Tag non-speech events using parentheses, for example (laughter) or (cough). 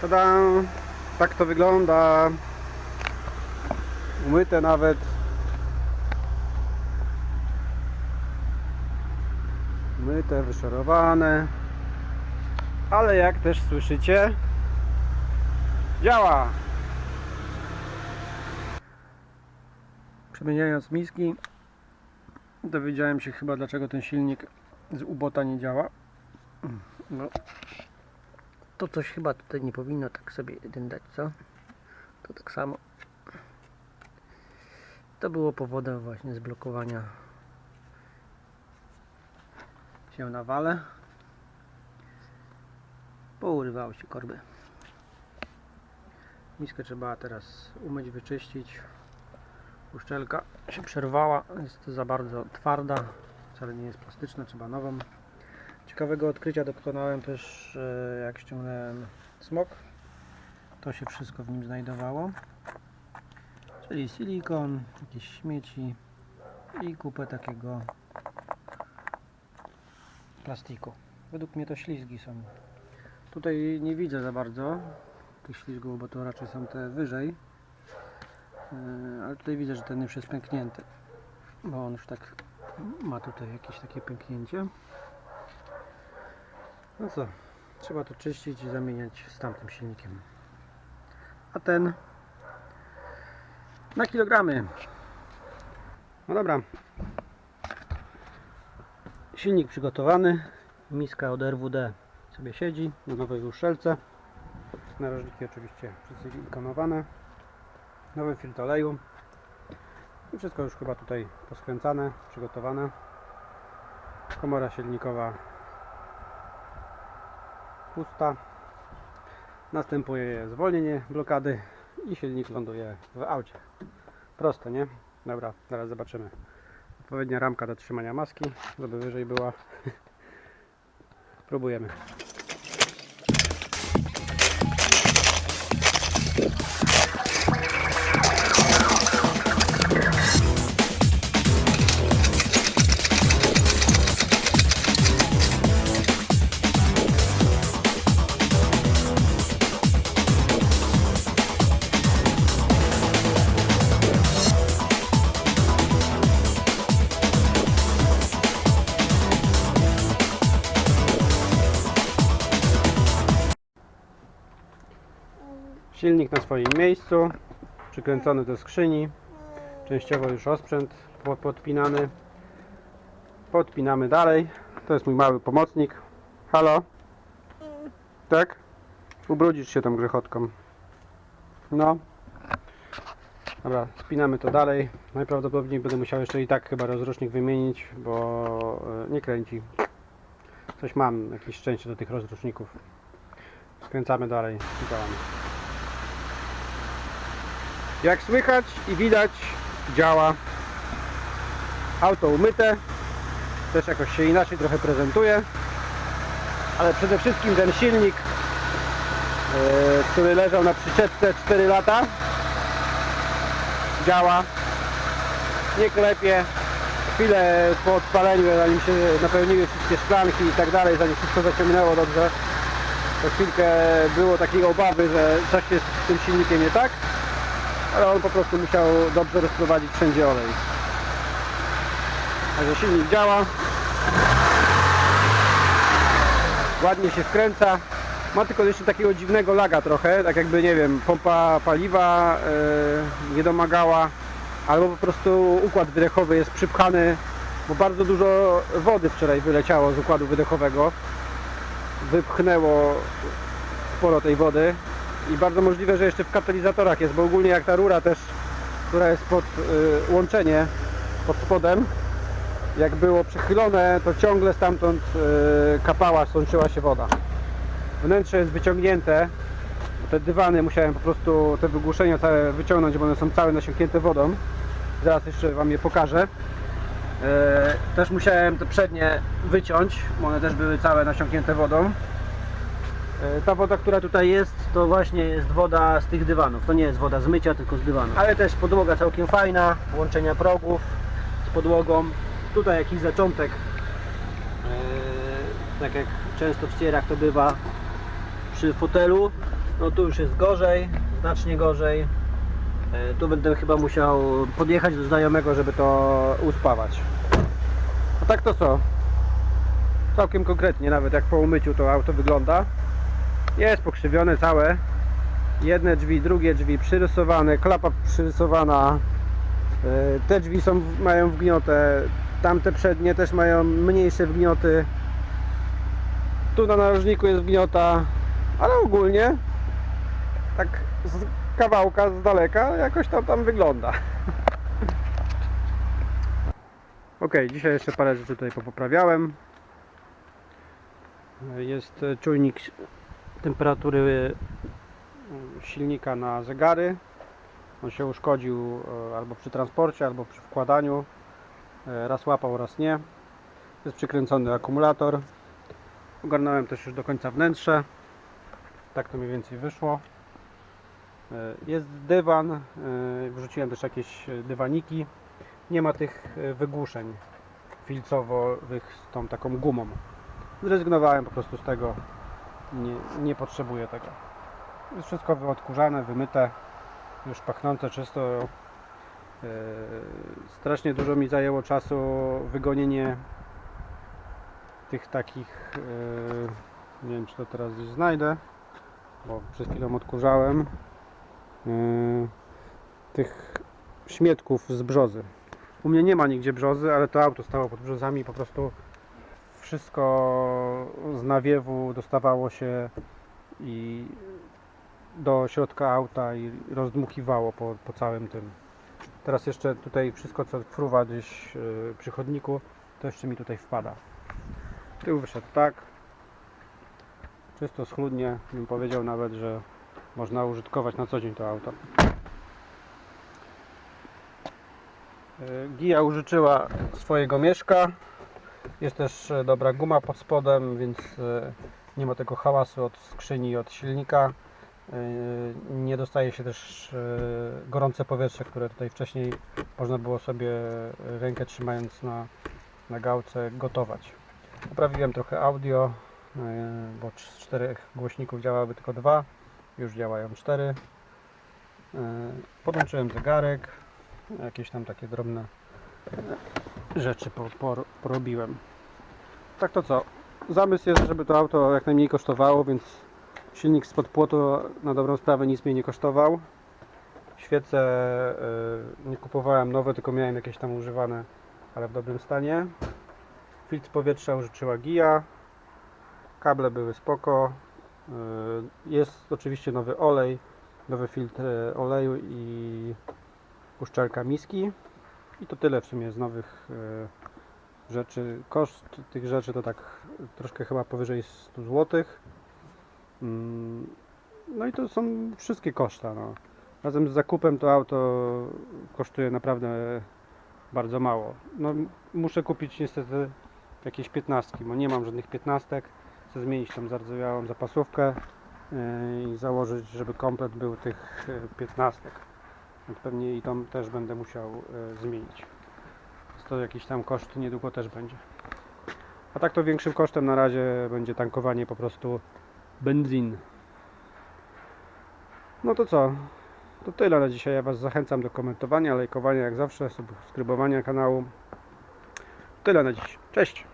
Tada! Tak to wygląda. Umyte nawet. Umyte, wyszorowane. Ale jak też słyszycie, działa. Przemieniając miski, dowiedziałem się chyba dlaczego ten silnik z ubota nie działa. No, To coś chyba tutaj nie powinno tak sobie jeden dać, co? To tak samo. To było powodem właśnie zblokowania się na wale. Pourywały się korby. Miskę trzeba teraz umyć, wyczyścić. Uszczelka się przerwała, jest za bardzo twarda, wcale nie jest plastyczna, trzeba nową. Ciekawego odkrycia dokonałem też e, jak ściągnąłem smok. To się wszystko w nim znajdowało. Czyli silikon, jakieś śmieci i kupę takiego plastiku. Według mnie to ślizgi są. Tutaj nie widzę za bardzo tych ślizgów, bo to raczej są te wyżej. Yy, Ale tutaj widzę, że ten już jest pęknięty. Bo on już tak ma tutaj jakieś takie pęknięcie. No co, trzeba to czyścić i zamieniać z tamtym silnikiem. A ten na kilogramy. No dobra. Silnik przygotowany. Miska od RWD sobie siedzi na nowej uszczelce. Narożniki oczywiście przysilikonowane. Nowy filtr oleju. I wszystko już chyba tutaj poskręcane, przygotowane. Komora silnikowa pusta. Następuje zwolnienie blokady i silnik ląduje w aucie. Proste, nie? Dobra, zaraz zobaczymy. Odpowiednia ramka do trzymania maski, żeby wyżej była. (laughs) Próbujemy. Silnik na swoim miejscu, przykręcony do skrzyni, częściowo już osprzęt po- podpinany. Podpinamy dalej. To jest mój mały pomocnik. Halo? Tak? Ubrudzisz się tą grzechotką. No. Dobra, spinamy to dalej. Najprawdopodobniej będę musiał jeszcze i tak chyba rozrusznik wymienić, bo e, nie kręci. Coś mam, jakieś szczęście do tych rozruszników. Skręcamy dalej działamy. Jak słychać i widać, działa. Auto umyte. Też jakoś się inaczej trochę prezentuje. Ale przede wszystkim ten silnik, e, który leżał na przyczepce 4 lata, działa. Nie klepie. Chwilę po odpaleniu, zanim się napełniły wszystkie szklanki i tak dalej, zanim wszystko zaciągnęło dobrze, to chwilkę było takiej obawy, że coś jest z tym silnikiem nie tak ale on po prostu musiał dobrze rozprowadzić wszędzie olej. Także silnik działa. Ładnie się wkręca. Ma tylko jeszcze takiego dziwnego laga trochę, tak jakby nie wiem, pompa paliwa yy, nie domagała, albo po prostu układ wydechowy jest przypchany, bo bardzo dużo wody wczoraj wyleciało z układu wydechowego. Wypchnęło sporo tej wody i bardzo możliwe, że jeszcze w katalizatorach jest, bo ogólnie jak ta rura też, która jest pod y, łączenie, pod spodem, jak było przechylone, to ciągle stamtąd y, kapała, sączyła się woda. Wnętrze jest wyciągnięte, te dywany musiałem po prostu, te wygłuszenia całe wyciągnąć, bo one są całe nasiąknięte wodą. Zaraz jeszcze Wam je pokażę. E, Też musiałem te przednie wyciąć, bo one też były całe nasiąknięte wodą. E, Ta woda, która tutaj jest, to właśnie jest woda z tych dywanów. To nie jest woda z mycia, tylko z dywanów. Ale też podłoga całkiem fajna, łączenia progów z podłogą. Tutaj jakiś zaczątek, e, tak jak często w stierach to bywa przy fotelu. No tu już jest gorzej, znacznie gorzej. E, Tu będę chyba musiał podjechać do znajomego, żeby to uspawać. A tak to co? Całkiem konkretnie, nawet jak po umyciu to auto wygląda. Jest pokrzywione całe. Jedne drzwi, drugie drzwi przyrysowane, klapa przyrysowana. Yy, Te drzwi są, mają wgniotę, tamte przednie też mają mniejsze wgnioty. Tu na narożniku jest wgniota, ale ogólnie tak z kawałka, z daleka jakoś tam tam wygląda. (laughs) Ok, dzisiaj jeszcze parę rzeczy tutaj popoprawiałem. Jest e, czujnik temperatury e, silnika na zegary. On się uszkodził e, albo przy transporcie, albo przy wkładaniu. E, Raz łapał, raz nie. Jest przykręcony akumulator. Ogarnąłem też już do końca wnętrze. Tak to mniej więcej wyszło. E, Jest dywan. Wrzuciłem też jakieś dywaniki nie ma tych wygłuszeń filcowych z tą taką gumą. Zrezygnowałem po prostu z tego. Nie, nie potrzebuję tego. Jest wszystko wyodkurzane, wymyte, już pachnące czysto. E, Strasznie dużo mi zajęło czasu wygonienie tych takich. e, Nie wiem, czy to teraz gdzieś znajdę, bo przed chwilą odkurzałem. e, Tych śmietków z brzozy. U mnie nie ma nigdzie brzozy, ale to auto stało pod brzozami, po prostu wszystko nawiewu dostawało się i do środka auta i rozdmuchiwało po, po całym tym. Teraz jeszcze tutaj wszystko co fruwa gdzieś yy, przy chodniku, to jeszcze mi tutaj wpada. Tył wyszedł tak. Czysto schludnie, bym powiedział nawet, że można użytkować na co dzień to auto. E, Gija użyczyła swojego mieszka. Jest też e, dobra guma pod spodem, więc e, nie ma tego hałasu od skrzyni, od silnika. E, Nie dostaje się też gorące powietrze, które tutaj wcześniej można było sobie rękę trzymając na, na gałce gotować. Poprawiłem trochę audio, bo z czterech głośników działały tylko dwa, już działają cztery. Podłączyłem zegarek, jakieś tam takie drobne rzeczy po, po, porobiłem. Tak to co? Zamysł jest, żeby to auto jak najmniej kosztowało, więc silnik spod płotu na dobrą sprawę nic mnie nie kosztował. Świece y, nie kupowałem nowe, tylko miałem jakieś tam używane, ale w dobrym stanie. Filtr powietrza użyczyła Gija. Kable były spoko. Y, Jest oczywiście nowy olej, nowy filtr y, oleju i uszczelka miski. I to tyle w sumie z nowych rzeczy. Koszt tych rzeczy to tak troszkę chyba powyżej 100 zł. Mm, No i to są wszystkie koszta. No. Razem z zakupem to auto kosztuje naprawdę bardzo mało. No, muszę kupić niestety jakieś 15, bo nie mam żadnych 15. Chcę zmienić tą zardzewiałą zapasówkę e, i założyć, żeby komplet był tych e, 15. Więc pewnie i tą też będę musiał e, zmienić. To jakiś tam koszt niedługo też będzie. A tak to większym kosztem na razie będzie tankowanie po prostu benzin. No to co? To tyle na dzisiaj. Ja Was zachęcam do komentowania, lajkowania jak zawsze, subskrybowania kanału. Tyle na dziś. Cześć!